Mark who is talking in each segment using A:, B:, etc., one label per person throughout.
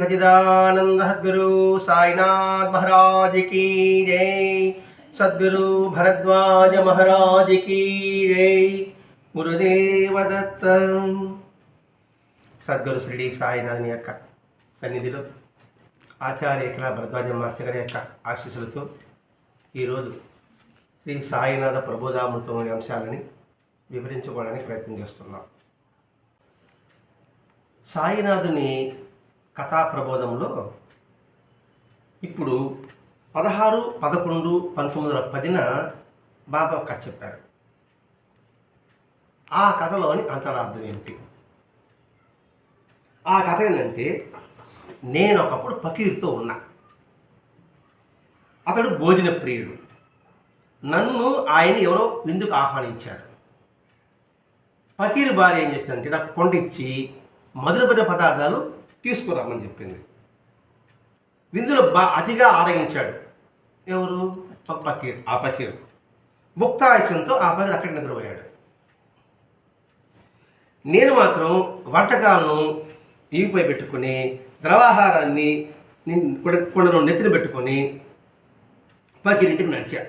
A: సచిదానంద సద్గురు సాయినాథ్ మహారాజ్ की జై. సద్గురు భరద్వాజ మహారాజ్ की జై. గురుదేవ దత్త సద్గురు శ్రీ సాయినాథుని యొక్క సన్నిధిలో ఆచార్య భరద్వాజ మాస్టర్ గారి యొక్క ఆశీస్సులతో ఈరోజు శ్రీ సాయినాథ ప్రబోధామృతంలోని అంశాలని వివరించుకోవడానికి ప్రయత్నం చేస్తున్నాం. సాయినాథుని కథా ప్రబోధంలో ఇప్పుడు పదహారు పదకొండు పంతొమ్మిది వందల పదిన బాబా కథ చెప్పారు. ఆ కథలోని అంతరార్థం ఏమిటి? ఆ కథ ఏంటంటే నేను ఒకప్పుడు పకీర్తో ఉన్నా. అతడు భోజన ప్రియుడు నన్ను ఆయన ఎవరో విందుకు ఆహ్వానించాడు ఫకీర్ భార్య ఏం చేసిందంటే నాకు కొండ ఇచ్చి మధురమైన పదార్థాలు తీసుకురామని చెప్పింది. విందులో బా అతిగా ఆరగించాడు. ఎవరు? ఒక ఆ ఫకీర్ ముక్తాయసంతో ఆ పకీర్ అక్కడ నిద్రపోయాడు. నేను మాత్రం వంటకాలను ఈగిపోయి పెట్టుకుని ద్రవాహారాన్ని కొండను నెత్తిన పెట్టుకొని ఫకీరింటికి నడిచా.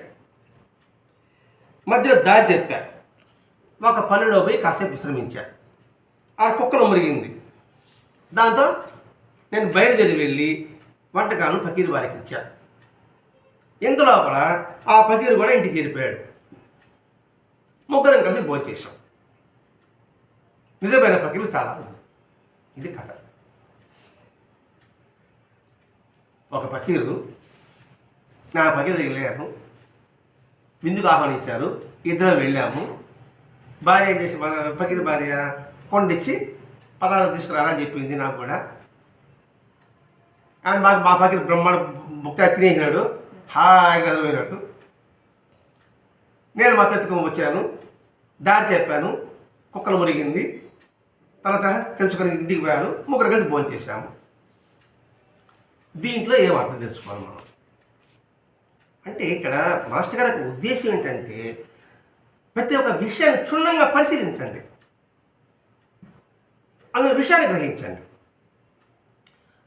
A: మధ్యలో దారి తెప్పా ఒక పల్లెలో పోయి కాసేపు విశ్రమించా. ఆ కుక్కలు మురిగింది. దాంతో నేను బయలుదేరి వెళ్ళి వంటకాలను ఫకీరు వారికి ఇచ్చాను. ఇంతలోపల ఆ ఫకీరు కూడా ఇంటికి వెళ్ళిపోయాడు ముగ్గురం కలిసి భోజేశాం నిజమైన ఫకీరు చాలా ఇది కథ. ఒక ఫకీరు నా ఫకీరు దగ్గర వెళ్ళాను విందుకు ఆహ్వానించారు. ఇద్దరం వెళ్ళాము. భార్య ఏం చేసి ఫకీర్ భార్య కొండిచ్చి పదార్థం తీసుకురారా అని చెప్పింది నాకు కూడా. ఆయన మాకు మా పక్కన బ్రహ్మాండ ముక్త తినేసినాడు. హాయిగా చదివినాడు. నేను మా ఎత్తుకొని వచ్చాను. దారి తెప్పాను. కుక్కలు మురిగింది. తర్వాత తెలుసుకొని ఇంటికి పోయాను. ముగ్గురు కలిసి భోజనం చేశాము. దీంట్లో ఏం అర్థం తెలుసుకోవాలి మనం? అంటే ఇక్కడ మాస్టర్ గారి ఉద్దేశం ఏంటంటే ప్రతి ఒక్క విషయాన్ని క్షుణ్ణంగా పరిశీలించండి. అందులో విషయాన్ని గ్రహించండి.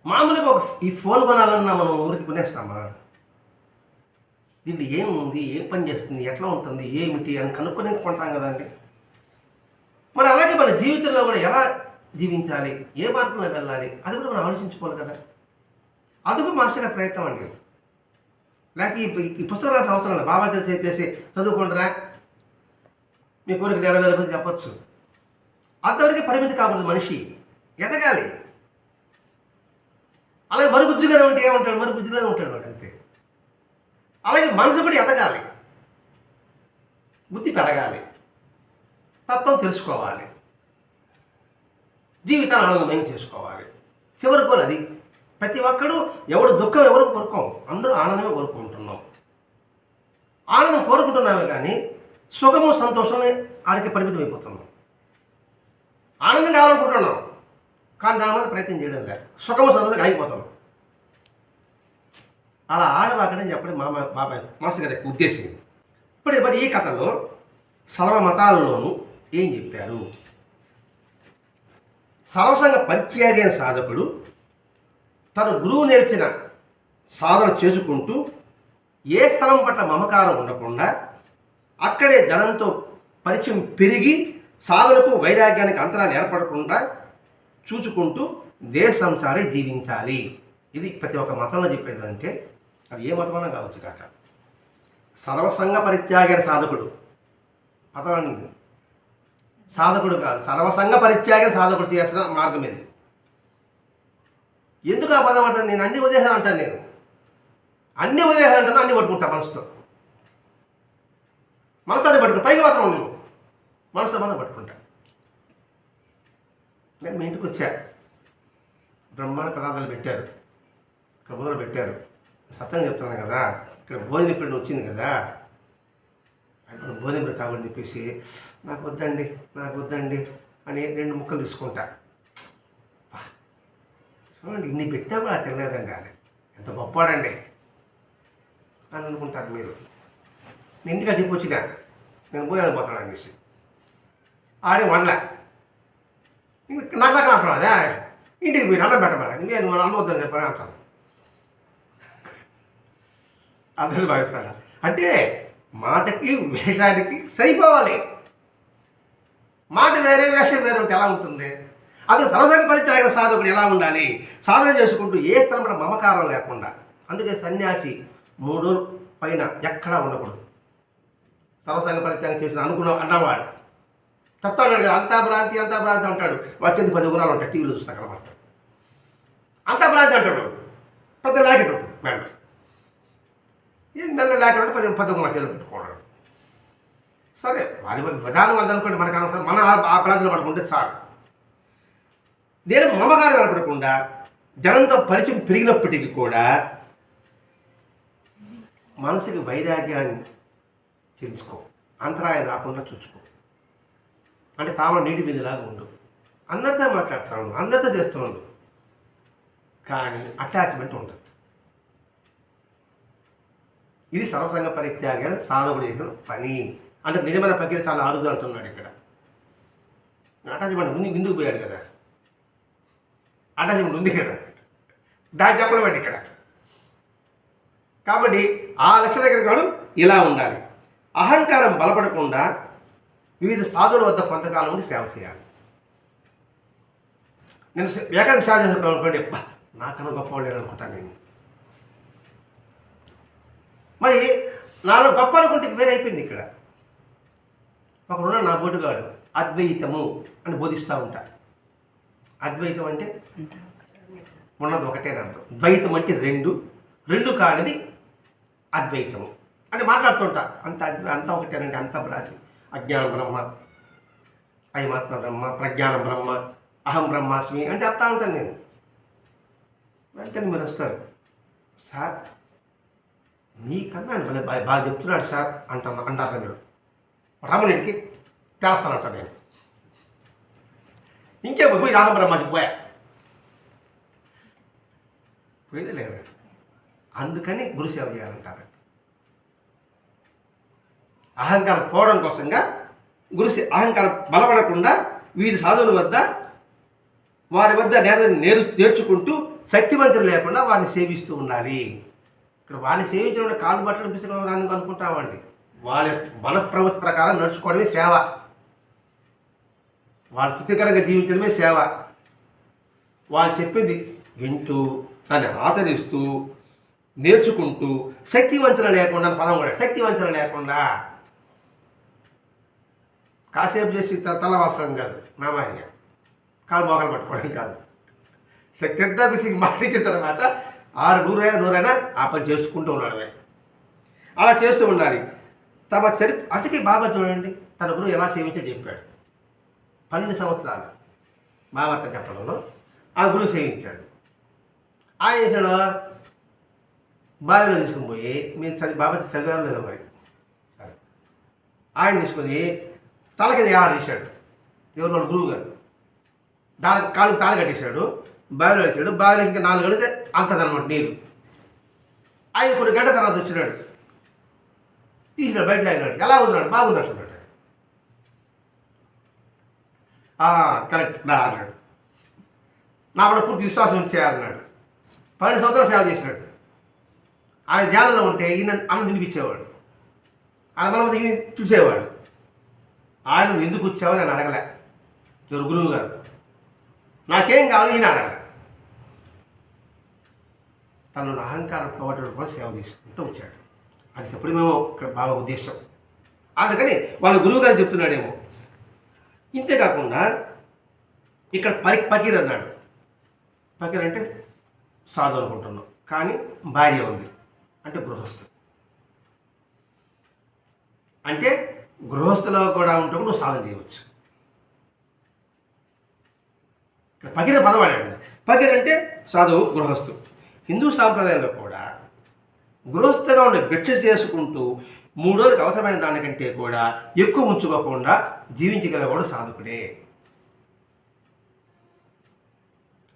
A: మామూలుగా ఒక ఈ ఫోన్ కొనాలన్నా మనం ఊరికి కొనేస్తామా? దీంట్లో ఏముంది? ఏం పని చేస్తుంది? ఎట్లా ఉంటుంది? ఏమిటి? అని కనుక్కొని కొంటాం కదండి మరి అలాగే మన జీవితంలో కూడా ఎలా జీవించాలి? ఏ మార్గంలో వెళ్ళాలి? అది కూడా మనం ఆలోచించుకోవాలి కదా. అది కూడా మాస్టర్ ప్రయత్నం అండి. లేకపోతే ఈ ఈ పుస్తకాల సంవత్సరాలు బాబా చేసి చదువుకుంటారా? మీ కోరిక నెరవేరని చెప్పచ్చు. అంతవరకే పరిమితి కాకూడదు మనిషి. ఎదగాలి. అలాగే మరుగుజ్జుగానే ఉంటే ఏమంటాడు? మరుగుజ్జుగానే ఉంటాడు వాడు అంతే. అలాగే మనసు కూడా ఎదగాలి. బుద్ధి పెరగాలి. తత్వం తెలుసుకోవాలి. జీవితాన్ని ఆనందమయం చేసుకోవాలి. చివరి గోల్ అది. ప్రతి ఒక్కడు ఎవడు దుఃఖం ఎవరు కోరుకోం. అందరూ ఆనందమే కోరుకుంటున్నాం. ఆనందం కోరుకుంటున్నామే కానీ సుఖము సంతోషమే ఆడికి పరిమితం అయిపోతున్నాం ఆనందం కావాలనుకుంటున్నాం. కానీ దాని మీద ప్రయత్నం చేయడం లేదు. సుఖము సంతోషం ఆగిపోతున్నాం అలా ఆగబాకడని చెప్పడం మా బాబాయ్ మాస్టర్ గారి ఉద్దేశం ఇది. ఇప్పుడు మరి ఈ కథలో సర్వ మతాలలోనూ ఏం చెప్పారు? సర్వసంగ పరిత్యాగైన సాధకుడు తన గురువు నేర్చిన సాధన చేసుకుంటూ ఏ స్థలం పట్ల మమకారం ఉండకుండా అక్కడే ధనంతో పరిచయం పెరిగి సాధనకు వైరాగ్యానికి అంతరాలు ఏర్పడకుండా చూసుకుంటూ దేశంసారి జీవించాలి. ఇది ప్రతి ఒక్క మతంలో చెప్పేది అంటే అది ఏ మతమైనా కావచ్చు కాక. సర్వసంగ పరిత్యాగైన సాధకుడు. పదాన్ని సాధకుడు కాదు సర్వసంగ పరిత్యాగైన సాధకుడు చేసిన మార్గం ఇది ఎందుకు ఆ పదం అంటాను నేను అన్ని వదిలేసాను అంటాను నేను. అన్ని వదిలేసాను అంటాను అన్ని పట్టుకుంటా మనసుతో. మనసుతో పట్టుకుంటా. పైకి మాత్రం ఉండను మన మనం పట్టుకుంటా. నేను మీ ఇంటికి వచ్చా. బ్రహ్మాండ పదార్థాలు పెట్టారు. ఇక్కడ పెట్టారు. సత్యం చెప్తున్నాను కదా. ఇక్కడ భోజన ఇప్పుడు వచ్చింది కదా. అంటే భోజనం ఇప్పుడు కావాలని చెప్పేసి నాకు వద్దండి నాకు వద్దండి అని రెండు ముక్కలు తీసుకుంటా. చూడండి ఇన్ని పెట్టినా కూడా తెలియదండి ఆయన ఎంత గొప్పవాడండి. అని అనుకుంటారు మీరు. నేను ఇంటికి అడిగి వచ్చిగా. నేను పోయి పోతాను అనేసి ఆడే వండలే ఇంక నాకు నాకు అవసరం అదే ఇంటికి మీరు అన్నం పెట్టమని నేను మన అన్నం వద్దని చెప్పని అంటాను అసలు భావిస్తాను అంటే మాటకి వేషానికి సరిపోవాలి. మాట వేరే వేషం వేరే ఉంటే ఎలా ఉంటుంది? అది సరసంగ పరిత్యాగ సాధకుడు ఎలా ఉండాలి? సాధన చేసుకుంటూ ఏ స్థలం మమకారం లేకుండా. అందుకే సన్యాసి మూడు పైన ఎక్కడా ఉండకూడదు. సరసంగ పరిత్యాగం చేసిన అనుకున్న అన్నవాడు. చెప్తాడు కదా అంతా భ్రాంతి అంతా భ్రాంతి అంటాడు. వచ్చేది పది గుణాలు ఉంటాయి టీవీలో చూస్తా కనబడతాడు అంతా భ్రాంతి అంటాడు. పెద్ద లాకెట్ ఉంటుంది మేడం. ఏం నెల లాకెట్ ఉంటే పది పది గుణాలు చేతులు పెట్టుకున్నాడు. సరే వారి విధానం అందనుకోండి మనకు అనవసరం. మన ఆ- ప్రాంతంలో పడుకుంటే సార్ నేను మమ్మగారు కనపడకుండా జనంతో పరిచయం పెరిగినప్పటికీ కూడా మనసుకి వైరాగ్యాన్ని తెలుసుకో అంతరాయం రాకుండా చూసుకో. అంటే తామ నీటి మీదలాగా ఉండు. అందరితో మాట్లాడుతూ ఉండు అందరితో చేస్తూ ఉండు. కానీ అటాచ్మెంట్ ఉండదు. ఇది సర్వసంగ పరిత్యాగ సాధకుడు చేసిన పని. అంటే నిజమైన ప్రక్రియ చాలా అరుదు అంటున్నాడు ఇక్కడ. అటాచ్మెంట్ ఉంది ముందుకు పోయాడు కదా. అటాచ్మెంట్ ఉంది కదా. దాన్ని చెప్పడం ఇక్కడ? కాబట్టి ఆ లక్ష్య దగ్గర కాడు ఇలా ఉండాలి. అహంకారం బలపడకుండా వివిధ సాధువుల వద్ద కొంతకాలం ఉండి సేవ చేయాలి. నేను సే- ఏకాంత సేవ చేసినప్పుడు అనుకోండి నాకన్నా గొప్పవాళ్ళు లేరు అనుకుంటాను నేను. మరి నాలో గొప్ప అనుకుంటే వేరే అయిపోయింది ఇక్కడ. ఒకడున్న నా బోటుగాడు అద్వైతము అని బోధిస్తూ ఉంటా. అద్వైతం అంటే ఉన్నది ఒకటే అర్థం. ద్వైతం అంటే రెండు రెండు కానిది అద్వైతము. అని మాట్లాడుతుంటా అంత అంత అంతా ఒకటేనండి అంత బ్రాతి అజ్ఞాన బ్రహ్మ. అయమాత్మ బ్రహ్మ ప్రజ్ఞాన బ్రహ్మ అహం బ్రహ్మాస్మి అని చెప్తా ఉంటాను నేను. వెంటనే మీరు వస్తారు. సార్ మీకన్నా ఆయన బాగా చెప్తున్నాడు సార్ అంటాను అంటారు మీరు. రమణుడికి చేస్తానంటాను నేను. ఇంకే పోయి అహం బ్రహ్మాజీ పోయా. పోయింది లేదు. అందుకని గురుసేవ చేయాలంటారు. అహంకారం పోవడం కోసంగా గురు అహంకారం బలపడకుండా వీరి సాధువుల వద్ద వారి వద్ద నేరని నేరు నేర్చుకుంటూ శక్తివంచన లేకుండా వారిని సేవిస్తూ ఉండాలి. ఇక్కడ వారిని సేవించడం కాలు బట్టలు పిసకడం అనుకుంటామండి వాళ్ళ బల ప్రవృత్తి ప్రకారం నడుచుకోవడమే సేవ. వాళ్ళు తృప్తికరంగా జీవించడమే సేవ. వాళ్ళు చెప్పింది వింటూ దాన్ని ఆచరిస్తూ నేర్చుకుంటూ శక్తి వంచన లేకుండా పదం కూడా శక్తి వంచన లేకుండా కాసేపు చేసి తలవాసం తల అవసరం కాదు కాలు మోకాలు పట్టుకోవడం కాదు. శక్తి కృషికి మాటించిన తర్వాత ఆరు నూరైనా నూరైనా ఆ పని చేసుకుంటూ ఉండడమే అలా చేస్తూ ఉండాలి. తమ చరిత్ర అందుకే బాబా చూడండి తన గురువు ఎలా సేవించాడు చెప్పాడు. పన్నెండు సంవత్సరాలు బాబా తన చెప్పడంలో ఆ గురువు సేవించాడు. ఆయన చేశాడు? బావిలో తీసుకుని పోయి మీరు సరి బాబా చదివారు లేదా మరి. సరే. ఆయన తీసుకొని తల కింద తీశాడు. ఎవరు వాళ్ళ గురువు గారు. దానికి కాళ్ళకి తాళి కట్టేశాడు. బావిలో వేసాడు. బావిలో ఇంకా నాలుగు గడితే అంతదనమాట నీళ్ళు. ఆయన కొన్ని గంట తర్వాత వచ్చినాడు. తీసినాడు బయట లాగినాడు. ఎలా ఉన్నాడు బాగుంది అంటున్నాడు. కరెక్ట్. నా అన్నాడు. నా కూడా పూర్తి విశ్వాసం చేయాలన్నాడు పన్నెండు సంవత్సరాలు సేవ చేసినాడు. ఆయన ధ్యానంలో ఉంటే ఈయన అన్నం తినిపించేవాడు. ఆయన మనం చూసేవాడు. ఆయన నువ్వు ఎందుకు వచ్చావు నేను అడగలే. ఎవరు గురువు గారు. నాకేం కావాలి ఈయన అడగలే. తను అహంకారం పోవటం కూడా సేవ చేసుకుంటూ వచ్చాడు. అది చెప్పడం మేము ఇక్కడ బాగా ఉద్దేశం. అందుకని వాళ్ళ గురువు గారు చెప్తున్నాడేమో. ఇంతేకాకుండా ఇక్కడ పరి పకీర్ అన్నాడు. పకీర్ అంటే సాధు అనుకుంటున్నాం. కానీ భార్య ఉంది. అంటే గృహస్థు అంటే గృహస్థులో కూడా ఉంటూ నువ్వు సాధన చేయవచ్చు. ఇక్కడ పకిర పదవాడాడు కదా. అంటే సాధువు గృహస్థు. హిందూ సాంప్రదాయంలో కూడా గృహస్థగా ఉండే భిక్ష చేసుకుంటూ మూడు రోజులకు అవసరమైన దానికంటే కూడా ఎక్కువ ఉంచుకోకుండా జీవించగలవాడు సాధకుడే.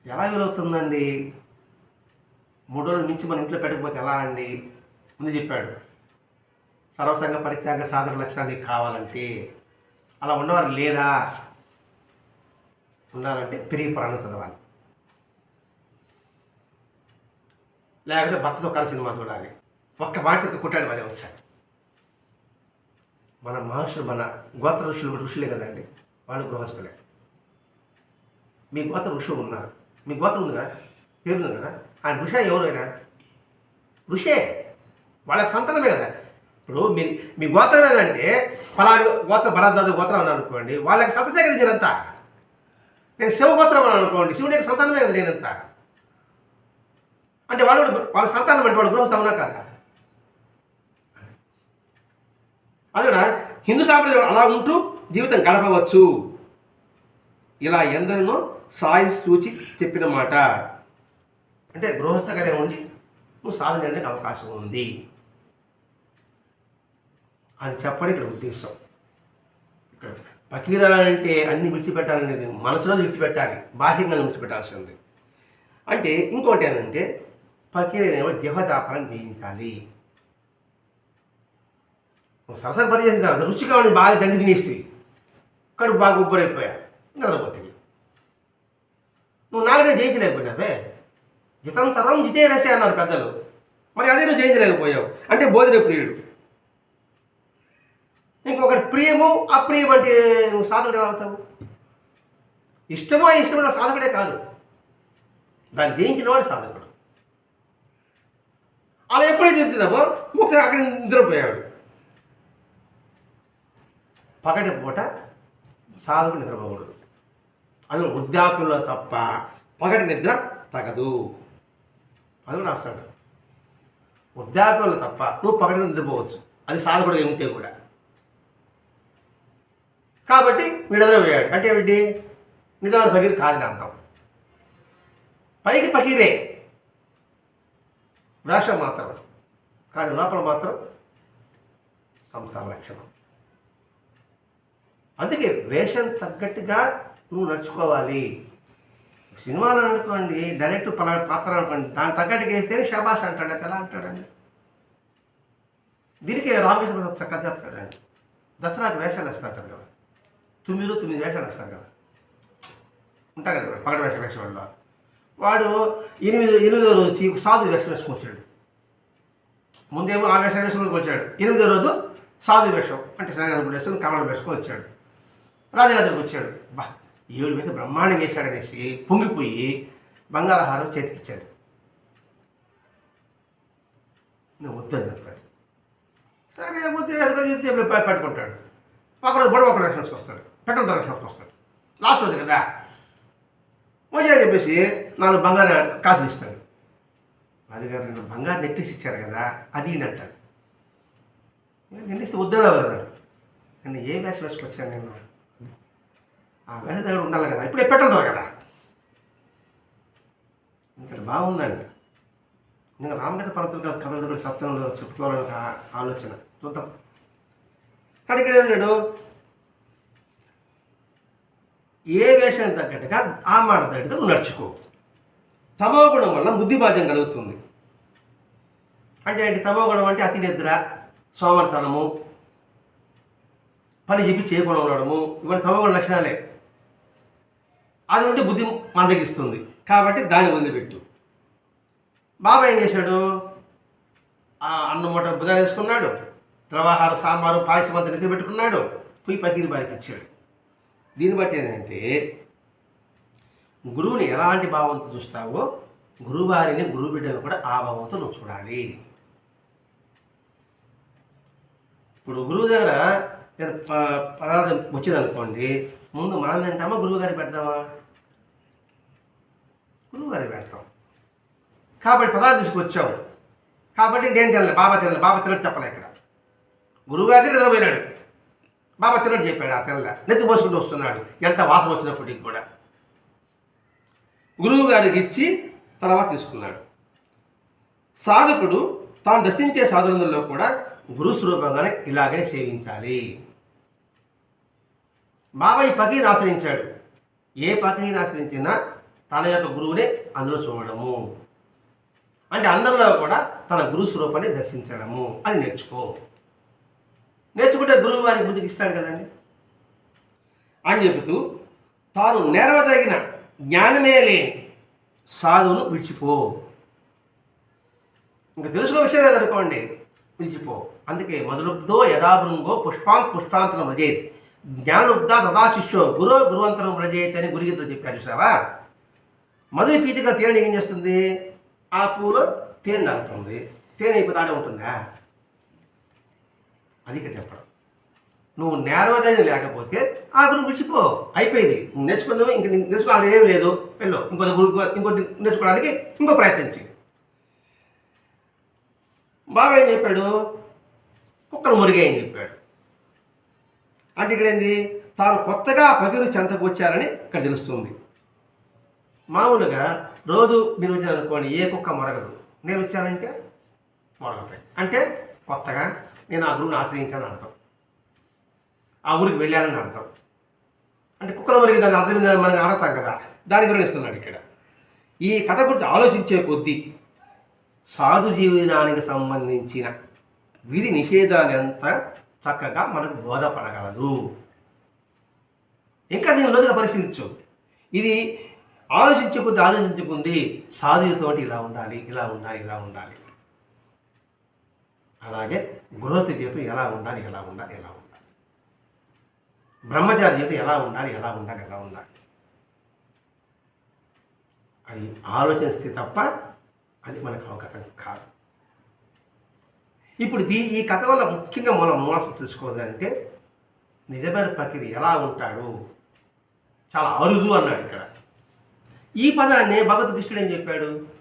A: ఎలా వీలవుతుందండి? మూడు రోజులు మించి మన ఇంట్లో పెట్టకపోతే ఎలా అండి? ముందు చెప్పాడు. సర్వసంగ పరిత్యాగ సాధన లక్షణాన్ని కావాలంటే అలా ఉన్నవారు లేరా? ఉండాలంటే పెరిగి పురాణం చదవాలి. లేకపోతే భర్తతో కలిసి సినిమా చూడాలి. ఒక్క మాటకి కుట్టాడు పదే ఒకసారి. మన మహర్షులు మన గోత్ర ఋషులు ఋషులే కదండి వాళ్ళు గృహస్థులే. మీ గోత్ర ఋషులు ఉన్నారు. మీ గోత్రం ఉంది కదా? పేరు ఉంది కదా ఆయన? ఋష ఎవరైనా ఋషే. వాళ్ళకి సంతానమే కదా? ఇప్పుడు మీ మీ గోత్రం ఏదంటే ఫలాని గోత్రం భరద్వాజ గోత్రం అని అనుకోండి వాళ్ళకి సంత కదా నేను శివగోత్రం అని అనుకోండి శివుడికి సంతానమే కదా నేనంతా అంటే వాళ్ళు కూడా వాళ్ళ సంతానం అంటే వాడు గృహస్థ అవునా కదా? అది కూడా హిందూ సాంప్రదాయం అలా ఉంటూ జీవితం గడపవచ్చు. ఇలా ఎందరినో సాయి సూచి చెప్పిన మాట. అంటే గృహస్థగానే ఉండి నువ్వు సాధన చేయడానికి అవకాశం ఉంది. అని చెప్పడం ఇక్కడ ఉద్దేశం. ఇక్కడ అంటే అన్ని విడిచిపెట్టాలనేది మనసులో విడిచిపెట్టాలి బాహ్యంగా విడిచిపెట్టాల్సింది. అంటే ఇంకోటి ఏంటంటే పకీరేమో జీవదాపాలను జయించాలి సరసర పని చేసిన తర్వాత రుచిగా ఉండి బాగా దండి తినేసి కడుపు బాగా ఉబ్బరైపోయా. నిద్రపోతుంది నువ్వు నాలుగే జయించలేకపోయినావే. జితం తరం జితే రసే అన్నారు పెద్దలు. మరి అదే నువ్వు జయించలేకపోయావు. అంటే భోజన ప్రియుడు ఇంకొకటి ప్రియము అప్రియం అంటే నువ్వు సాధకుడు ఎలా అవుతావు? ఇష్టమో ఇష్టమైన సాధకుడే కాదు. దాన్ని జయించిన వాడు సాధకుడు. అలా ఎప్పుడైతే చెప్తున్నావో ముఖ్యంగా అక్కడ నిద్రపోయాడు పగటి పూట సాధకుడు నిద్రపోకూడదు. అది వృద్ధాప్యంలో తప్ప పగటి నిద్ర తగదు. అది కూడా రాస్తాడు. వృద్ధాప్యంలో తప్ప నువ్వు పగటి నిద్రపోవచ్చు. అది సాధకుడు ఉంటే కూడా. కాబట్టి విడుదల పోయాడు అంటే ఏమిటి? నిజమైన ఫకీర్ కాదని అర్థం. పైకి ఫకీరే. వేషం మాత్రం కానీ లోపల మాత్రం సంసార లక్షణం. అందుకే వేషం తగ్గట్టుగా నువ్వు నడుచుకోవాలి. సినిమాలో అనుకోండి డైరెక్ట్ పలానా పాత్ర అనుకోండి దాని తగ్గట్టుగా వేస్తేనే షబాష్ అంటాడు అది ఎలా అంటాడండి? దీనికి రామకృష్ణ చక్కగా చెప్తాడండి. దసరాకి వేషాలు వేస్తాడు కదా. తొమ్మిది తొమ్మిది వేషాలు వేస్తారు కదా. ఉంటారు కదా పగడ వేషం వేసేవాళ్ళు వాడు ఎనిమిది ఎనిమిదో రోజు వచ్చి సాధు వేషం వేసుకొచ్చాడు ముందేమో ఆ వేషం వేసుకుని వచ్చాడు. ఎనిమిదో రోజు సాధు వేషం అంటే శనగలు వేసుకుని కమలం వేసుకొని వచ్చాడు. రాజగారికి వచ్చాడు. బా ఏడు వేసి బ్రహ్మాండం వేశాడనేసి పొంగిపోయి బంగారహారం చేతికిచ్చాడు. నేను వద్దని చెప్తాడు. సరే వద్దు ఎదుగు చేసి పట్టుకుంటాడు. ఒక రోజు బడి ఒక లక్షణకి వస్తాడు. పెట్రోల్ లక్షణకి వస్తాడు. లాస్ట్ రోజు కదా. మోజీ అని చెప్పేసి నాలుగు బంగారు కాసులు ఇస్తాడు. రాజుగారు నేను బంగారు నెక్లెస్ ఇచ్చారు కదా అది అంటాడు. నేను ఇస్తే కదా. నేను ఏ వేషం వేసుకొచ్చాను నేను? ఆ వేష దగ్గర ఉండాలి కదా. ఇప్పుడు ధర కదా. ఇంకా బాగుందండి నేను రామగడ్డ పర్వతం కాదు కథలు దగ్గర సత్యంలో చెప్పుకోవాలని ఒక ఆలోచన. చూద్దాం. కానీ ఇక్కడ ఏమన్నాడు ఏ వేషం తగ్గట్టుగా ఆ మాట తగ్గట్టుగా నువ్వు నడుచుకో. తమో గుణం వల్ల బుద్ధిబాధ్యం కలుగుతుంది. అంటే ఏంటి? తమో గుణం అంటే అతి నిద్ర సోమర్తనము పని చెప్పి చేయకుండా ఉండడము ఇవన్నీ తమో గుణ లక్షణాలే. అది ఉంటే బుద్ధి మందగిస్తుంది. కాబట్టి దాన్ని వదిలిపెట్టు. బాబా ఏం చేశాడు? ఆ అన్నం మూట బుధ వేసుకున్నాడు. ద్రవాహార సాంబారు పాయసం అంతా నిద్ర పెట్టుకున్నాడు. పోయి పకీరి బారికి ఇచ్చాడు. దీన్ని బట్టి ఏంటంటే గురువుని ఎలాంటి భావంతో చూస్తావో గురువారిని గురువు బిడ్డను కూడా ఆ భావంతో నువ్వు చూడాలి. ఇప్పుడు గురువు దగ్గర ప- పదార్థం వచ్చిందనుకోండి ముందు మనం తింటామా గురువు గారికి పెడతామా? గురువు గారికి పెడతాం. కాబట్టి పదార్థం తీసుకొచ్చావు కాబట్టి నేను తినలే బాబా తినలే బాబా తినట్టు చెప్పలే ఇక్కడ. గురువుగారి నిద్రపోయినాడు. బాబా తినట్టు చెప్పాడు ఆ తెల్ల. నెత్తి పోసుకుంటూ వస్తున్నాడు. ఎంత వాసన వచ్చినప్పటికి కూడా. గురువు గారికి ఇచ్చి తర్వాత తీసుకున్నాడు. సాధకుడు తాను దర్శించే సాధనలో కూడా గురు స్వరూపంగానే ఇలాగనే సేవించాలి. బాబా ఈ పకీని ఆశ్రయించాడు. ఏ పకీని ఆశ్రయించినా తన యొక్క గురువునే అందులో చూడడము. అంటే అందరిలో కూడా తన గురు స్వరూపాన్ని దర్శించడము అని నేర్చుకో. నేర్చుకుంటే గురువు వారికి బుద్ధికి ఇస్తాడు కదండి. అని చెబుతూ తాను నెరవదగిన జ్ఞానమే లేని సాధువును విడిచిపో. ఇంకా తెలుసుకో విషయం లేదనుకోండి విడిచిపో. అందుకే మొదలుబ్దో యథాభృంగో పుష్పాంత్ పుష్పాంతరం రజేత్ జ్ఞానలుబ్దా తదా శిష్యో గురో గురువంతరం రజయత్ అని గురుగీతలు చెప్పారు చూసావా? మొదటి పీతిగా తేనె ఏం చేస్తుంది? ఆ పూలో తేనె తాగుతుంది తేనె ఇప్పుడు తాడే ఉంటుందా అది ఇక్కడ చెప్పడం. నువ్వు నేరవదని లేకపోతే ఆ గురువు విడిచిపో అయిపోయింది. నువ్వు నేర్చుకున్నావు ఇంక నేర్చుకోవాలి ఏం లేదు. వెళ్ళు. ఇంకో గురువు ఇంకో నేర్చుకోవడానికి ఇంకో ప్రయత్నించి బాబా బాగా ఏం చెప్పాడు? కుక్కలు మురిగాయని చెప్పాడు. అంటే ఇక్కడ ఏంది? తాను కొత్తగా పగిరు చెంతకు వచ్చారని ఇక్కడ తెలుస్తుంది. మామూలుగా రోజు మీరు వచ్చారనుకోండి ఏ కుక్క మొరగదు. నేను వచ్చానంటే మొరగతాయి అంటే కొత్తగా నేను ఆ గురువుని ఆశ్రయించాను అర్థం. ఆ ఊరికి వెళ్ళానని అర్థం. అంటే కుక్కల మరికి దాని అర్థం మనం ఆడతాం కదా దాని గురించి ఇస్తున్నాడు ఇక్కడ. ఈ కథ గురించి ఆలోచించే కొద్దీ సాధు జీవనానికి సంబంధించిన విధి నిషేధాలు ఎంత చక్కగా మనకు బోధపడగలదు. ఇంకా దీని లోతుగా పరిశీలించు. ఇది ఆలోచించే కొద్ది ఆలోచించుకుంది సాధువుతోటి ఇలా ఉండాలి ఇలా ఉండాలి ఇలా ఉండాలి. అలాగే గృహస్థ జీవితం ఎలా ఉండాలి ఎలా ఉండాలి ఎలా ఉండాలి. బ్రహ్మచారి జీవితం ఎలా ఉండాలి ఎలా ఉండాలి ఎలా ఉండాలి. అది ఆలోచిస్తే తప్ప అది మనకు అవగతం కాదు. ఇప్పుడు దీ ఈ కథ వల్ల ముఖ్యంగా మనం మూలసం తెలుసుకోవాలంటే నిజమైన ప్రక్రియ ఎలా ఉంటాడు? చాలా అరుదు అన్నాడు ఇక్కడ. ఈ పదాన్ని భగవద్గీష్ఠుడు ఏం చెప్పాడు?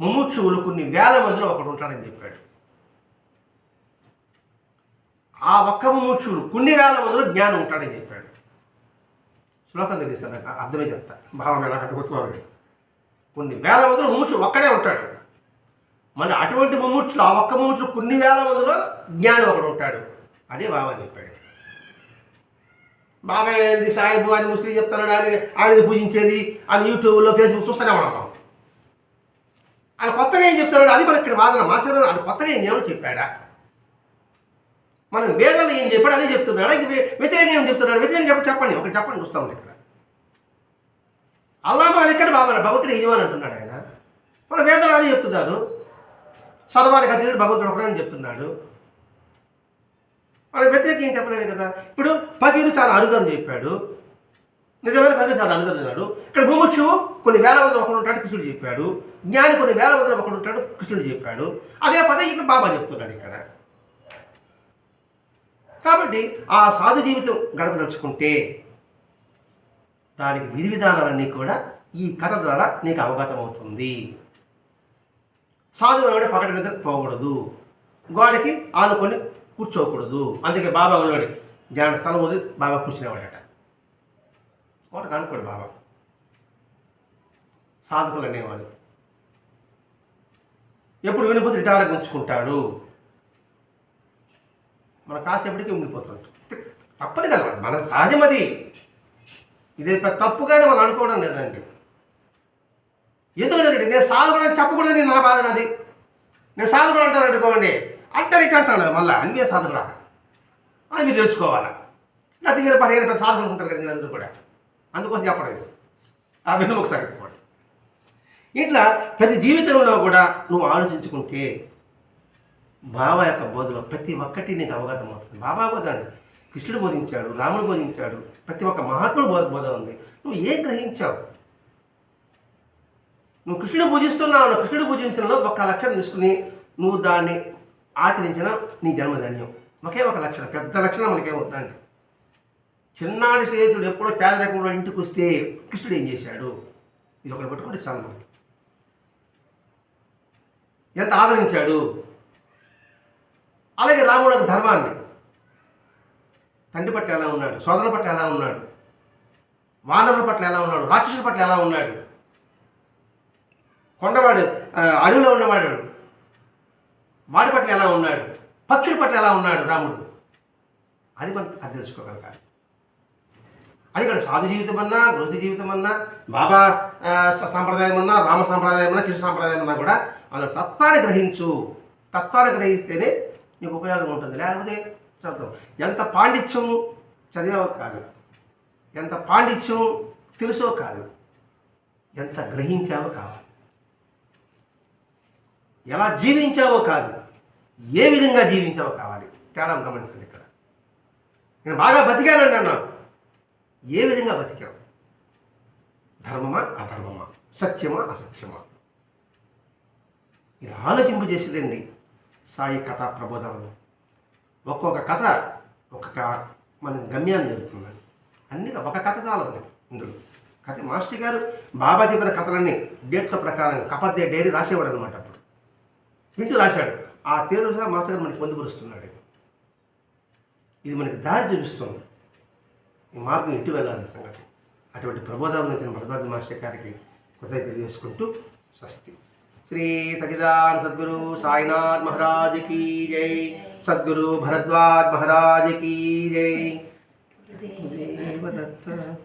A: ముముక్షువులు కొన్ని వేల మందిలో ఒకడు ఉంటాడని చెప్పాడు. ఆ ఒక్క ముముక్షువులు కొన్ని వేల మందిలో జ్ఞానం ఉంటాడని చెప్పాడు. శ్లోకం తెలిస్తాను నాకు అర్థమే చెప్తా. భావం ఎలా కథ కొన్ని వేల మందిలో ముముక్షు ఒక్కడే ఉంటాడు. మరి అటువంటి ముముక్షులు ఆ ఒక్క ముముక్షులు కొన్ని వేల మందిలో జ్ఞానం ఒకడు ఉంటాడు. అదే బాబా చెప్పాడు. బాబాయ్ ఏంది సాయిబు అని ముస్లిం చెప్తున్నాడు ఆయన ఆయనది పూజించేది అని యూట్యూబ్లో ఫేస్బుక్ చూస్తూనే ఉంటాం ఆయన కొత్తగా ఏం చెప్తున్నాడు అది మనకి ఇక్కడ వాదన. మాస్టర్ ఆయన కొత్తగా ఏం ఏమో చెప్పాడా? మనం వేదాలు ఏం చెప్పాడు అదే చెప్తున్నాడు? వ్యతిరేకం ఏం చెప్తున్నాడు? వ్యతిరేకం చెప్ప చెప్పండి. ఒకటి చెప్పండి చూస్తాం ఇక్కడ. అల్లామా ఇక్కడ బాబా భగవతుడు యజమాని అంటున్నాడు ఆయన. మన వేదాలు అదే చెప్తున్నారు. సర్వానికి అతీతుడు భగవంతుడు ఒకడని చెప్తున్నాడు. మన వ్యతిరేకం ఏం చెప్పలేదు కదా? ఇప్పుడు పగిరు చాలా అరుదని చెప్పాడు. నిజమైన పగిరు చాలా ఇక్కడ ముముక్షు కొన్ని వేల మంది ఒకడు ఉంటాడు కృష్ణుడు చెప్పాడు. జ్ఞాని కొన్ని వేల మందిలో ఒకడు ఉంటాడు కృష్ణుడు చెప్పాడు. అదే పదే ఇక్కడ బాబా చెప్తున్నాడు ఇక్కడ. కాబట్టి ఆ సాధు జీవితం గడపదలుచుకుంటే దానికి విధి విధానాలన్నీ కూడా ఈ కథ ద్వారా నీకు అవగతం అవుతుంది. సాధువు ఎవడే పకటి నిద్ర పోకూడదు. గోడకి ఆనుకొని కూర్చోకూడదు. అందుకే బాబా గోడి ధ్యాన స్థలం వదిలి బాబా కూర్చునేవాడట. గోడకు అనుకోడు బాబా. సాధకులు అనేవాడు ఎప్పుడు వినిపోతే రిటార్గా ఉంచుకుంటాడు. మన కాసేపటికి ఉండిపోతుంటాం తప్పని కదా మన సహజం అది. ఇది పెద్ద తప్పుగానే మనం అనుకోవడం లేదండి. ఎందుకంటే నేను సాధకుడని చెప్పకూడదని నా బాధ నాది. నేను సాధకుడు అంటాను అనుకోండి. అంటారు ఇట్లా అంటాను మళ్ళీ. అన్నీ సాధకుడా? అని మీరు తెలుసుకోవాలా? లేకపోతే మీరు పదిహేను పెద్ద సాధకులు ఉంటారు కదా మీరు అందరూ కూడా. అందుకోసం చెప్పలేదు. ఆ వెన్నుముక సంగతి కూడా ఇట్లా ప్రతి జీవితంలో కూడా నువ్వు ఆలోచించుకుంటే బాబా యొక్క బోధలో ప్రతి ఒక్కటి నీకు అవగతం అవుతుంది. బాబా బోధ అండి కృష్ణుడు బోధించాడు రాముడు బోధించాడు ప్రతి ఒక్క మహాత్ముడు బోధ బోధ ఉంది. నువ్వు ఏం గ్రహించావు? నువ్వు కృష్ణుడు పూజిస్తున్నావు కృష్ణుడు పూజించడంలో ఒక లక్షణం తీసుకుని నువ్వు దాన్ని ఆచరించిన నీ జన్మధాన్యం. ఒకే ఒక లక్షణం పెద్ద లక్షణం మనకేమవుతుందండి చిన్నాడి స్నేహితుడు ఎప్పుడో పేదరికంలో ఇంటికి వస్తే కృష్ణుడు ఏం చేశాడు? ఇది ఒకటి పట్టుకుంటే చాలు మనకి ఎంత ఆదరించాడు? అలాగే రాముడు ఒక ధర్మాన్ని. తండ్రి పట్ల ఎలా ఉన్నాడు? సోదరుల పట్ల ఎలా ఉన్నాడు? వానరుల పట్ల ఎలా ఉన్నాడు? రాక్షసుల పట్ల ఎలా ఉన్నాడు? కొండవాడు అడవిలో ఉన్నవాడు వాడి పట్ల ఎలా ఉన్నాడు? పక్షుల పట్ల ఎలా ఉన్నాడు రాముడు? అది మనం అది తెలుసుకోగలగాలి. అది ఇక్కడ సాధు జీవితం అన్నా గృహ జీవితం అన్నా బాబా సాంప్రదాయం అన్నా రామ సాంప్రదాయం అన్నా కృష్ణ సాంప్రదాయం అన్నా కూడా అందులో తత్వాన్ని గ్రహించు. తత్వాన్ని గ్రహిస్తేనే నీకు ఉపయోగం ఉంటుంది. లేకపోతే చదువు. ఎంత పాండిత్యం చదివావో కాదు. ఎంత పాండిత్యం తెలుసో కాదు. ఎంత గ్రహించావో కాదు. ఎలా జీవించావో కాదు. ఏ విధంగా జీవించావో కావాలి. తేడా గమనించండి ఇక్కడ. నేను బాగా బతికానండి అన్నాను ఏ విధంగా బతికాం ధర్మమా అధర్మమా? సత్యమా అసత్యమా? ఇది ఆలోచింపజేసేదండి సాయి కథా ప్రబోధంలో. ఒక్కొక్క కథ ఒక్కొక్క మన గమ్యాన్ని జరుగుతుందని అన్ని ఒక కథ చాలదు ఇందులో. కథ మాస్టర్ గారు బాబా చెప్పిన కథలన్నీ డేట్ల ప్రకారం కపర్దే డైరీ రాసేవాడు అనమాట అప్పుడు. వింటూ రాశాడు. ఆ తేదీ సహా మాస్టర్ గారు మనకి పొందుపరుస్తున్నాడు. ఇది మనకి దారి చూపిస్తుంది. మార్గం ఇటు వెళ్ళాలని సంగతి. అటువంటి ప్రబోధాలను ఇచ్చిన భరద్వాజ మాస్టర్ గారికి కృతజ్ఞత తెలియజేసుకుంటూ స్వస్తి. శ్రీ సచిదాన్ సద్గురు సాయినాథ్ మహారాజ్ కీ జై. సద్గురు భరద్వాజ్ మహారాజ్ కీ జై. దేవదత్త